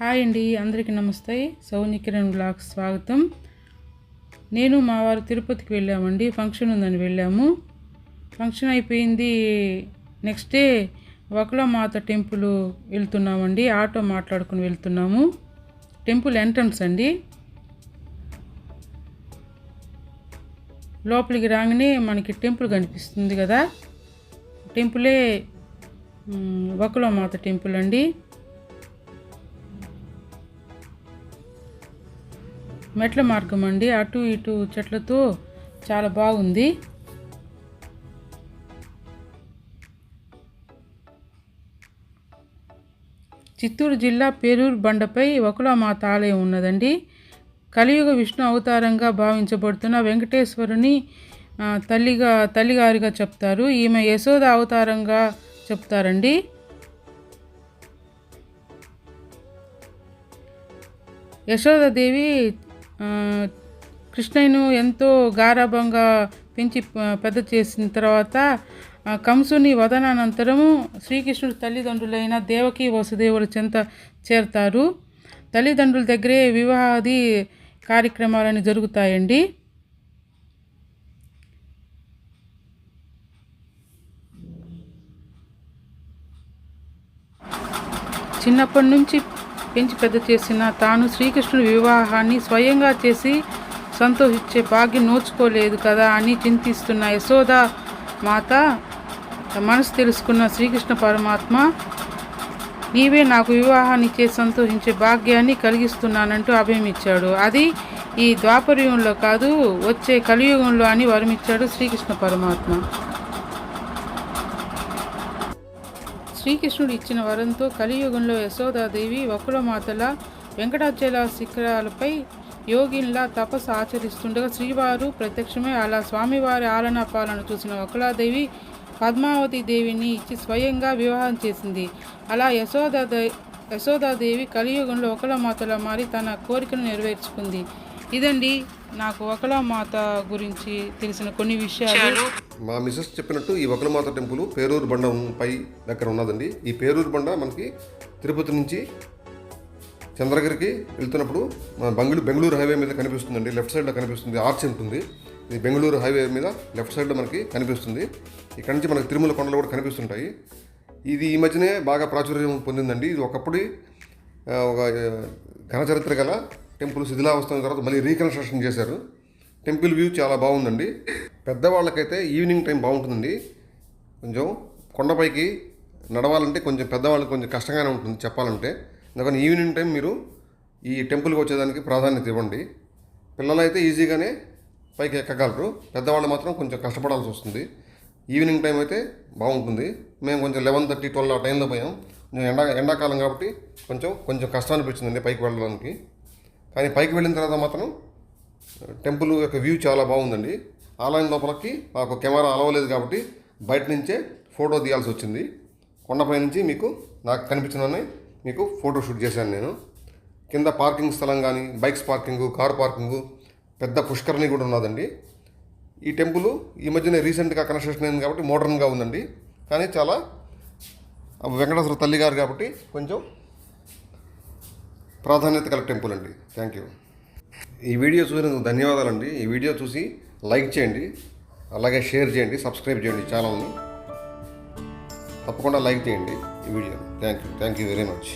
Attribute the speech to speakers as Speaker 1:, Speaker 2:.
Speaker 1: Hi అండి అందరికీ నమస్తే. సౌని కిరణ్ బ్లాగ్ స్వాగతం. నేను మా వారు తిరుపతికి వెళ్ళామండి ఫంక్షన్ ఉందని వెళ్ళాము. ఫంక్షన్ అయిపోయింది. నెక్స్ట్ డే వకులమాత టెంపుల్ వెళ్తున్నామండి ఆటో మాట్లాడుకుని వెళ్తున్నాము. టెంపుల్ ఎంట్రన్స్ అండి. లోపలికి రాగానే మనకి టెంపుల్ కనిపిస్తుంది కదా. టెంపులే మ్, వకులమాత టెంపుల్ అండి. మెట్ల మార్గం అండి. అటు ఇటు చెట్లతో చాలా బాగుంది. చిత్తూరు జిల్లా పేరూరు బండపై వకులమాత ఆలయం ఉన్నదండి. కలియుగ విష్ణు అవతారంగా భావించబడుతున్న వెంకటేశ్వరుని తల్లిగా తల్లిగారిగా చెప్తారు. ఈమె యశోద అవతారంగా చెప్తారండి. యశోదాదేవి కృష్ణయ్యను ఎంతో గారాభంగా పెంచి పెద్ద చేసిన తర్వాత కంసుని వదనానంతరము శ్రీకృష్ణుడు తల్లిదండ్రులైన దేవకి వసుదేవుల చెంత చేరతారు. తల్లిదండ్రుల దగ్గరే వివాహాది కార్యక్రమాలని జరుగుతాయండి. చిన్నప్పటి నుంచి పెంచి పెద్ద చేసిన తాను శ్రీకృష్ణుడి వివాహాన్ని స్వయంగా చేసి సంతోషించే భాగ్యం నోచుకోలేదు కదా అని చింతిస్తున్న యశోద మాత మనసు తెలుసుకున్న శ్రీకృష్ణ పరమాత్మ నీవే నాకు వివాహాన్ని చేసి సంతోషించే భాగ్యాన్ని కలిగిస్తున్నానంటూ అభయమిచ్చాడు. అది ఈ ద్వాపరయుగంలో కాదు వచ్చే కలియుగంలో అని వరమిచ్చాడు శ్రీకృష్ణ పరమాత్మ. శ్రీకృష్ణుడు ఇచ్చిన వరంతో కలియుగంలో యశోదాదేవి వకులమాతల వెంకటాచల శిఖరాలపై యోగిన్లా తపస్సు ఆచరిస్తుండగా శ్రీవారు ప్రత్యక్షమై అలా స్వామివారి ఆలనా పాలన చూసిన వకులాదేవి పద్మావతి దేవిని ఇచ్చి స్వయంగా వివాహం చేసింది. అలా యశోదా యశోదాదేవి కలియుగంలో ఒకలమాతలా మారి తన కోరికను నెరవేర్చుకుంది. ఇదండి నాకు ఒకలమాత గురించి తెలిసిన కొన్ని విషయాలు
Speaker 2: మా మిసెస్ చెప్పినట్టు ఈ వకులమాత టెంపుల్ పేరూరు బండం పై దగ్గర ఉన్నదండి. ఈ పేరూరు బండ మనకి తిరుపతి నుంచి చంద్రగిరికి వెళ్తున్నప్పుడు మన బెంగళూరు బెంగళూరు హైవే మీద కనిపిస్తుందండి. లెఫ్ట్ సైడ్లో కనిపిస్తుంది. ఆర్చ్ ఉంటుంది. ఇది బెంగళూరు హైవే మీద లెఫ్ట్ సైడ్లో మనకి కనిపిస్తుంది. ఇక్కడ నుంచి మనకి తిరుమల కొండలు కూడా కనిపిస్తుంటాయి. ఇది ఈ మధ్యనే బాగా ప్రాచుర్యం పొందిందండి. ఇది ఒకప్పుడు ఒక ఆ, ఘన చరిత్ర గల టెంపుల్ శిథిలావస్థ తర్వాత మళ్ళీ రీకన్స్ట్రక్షన్ చేశారు. టెంపుల్ వ్యూ చాలా బాగుందండి. పెద్దవాళ్ళకైతే ఈవినింగ్ టైం బాగుంటుందండి. కొంచెం కొండపైకి నడవాలంటే కొంచెం పెద్దవాళ్ళకి కొంచెం కష్టంగానే ఉంటుంది చెప్పాలంటే. అందుకని ఈవినింగ్ టైం మీరు ఈ టెంపుల్కి వచ్చేదానికి ప్రాధాన్యత ఇవ్వండి. పిల్లలైతే ఈజీగానే పైకి ఎక్కగలరు. పెద్దవాళ్ళు మాత్రం కొంచెం కష్టపడాల్సి వస్తుంది. ఈవినింగ్ టైం అయితే బాగుంటుంది. మేము కొంచెం లెవెన్ థర్టీ ట్వెల్వ్ ఆ టైంలో పోయాం. ఎండా ఎండాకాలం కాబట్టి కొంచెం కొంచెం కష్టం అనిపించిందండి పైకి వెళ్ళడానికి. కానీ పైకి వెళ్ళిన తర్వాత మాత్రం టెంపుల్ యొక్క వ్యూ చాలా బాగుందండి. ఆలయం లోపలికి మాకు కెమెరా అలవలేదు కాబట్టి బయట నుంచే ఫోటో తీయాల్సి వచ్చింది. కొండపై నుంచి మీకు నాకు కనిపించిన మీకు ఫోటో షూట్ చేశాను నేను. కింద పార్కింగ్ స్థలం కానీ బైక్స్ పార్కింగ్ కార్ పార్కింగ్ పెద్ద పుష్కరిణి కూడా ఉన్నదండి. ఈ టెంపుల్ ఈ మధ్యనే రీసెంట్గా కన్స్ట్రక్షన్ అయింది కాబట్టి మోడర్న్గా ఉందండి. కానీ చాలా వెంకటేశ్వర తల్లి గారు కాబట్టి కొంచెం ప్రాధాన్యత గల టెంపుల్ అండి. థ్యాంక్ యూ ఈ వీడియో చూసినందుకు ధన్యవాదాలండి. ఈ వీడియో చూసి లైక్ చేయండి. అలాగే షేర్ చేయండి. సబ్స్క్రైబ్ చేయండి ఛానల్ని. తప్పకుండా లైక్ చేయండి ఈ video thank you thank you very much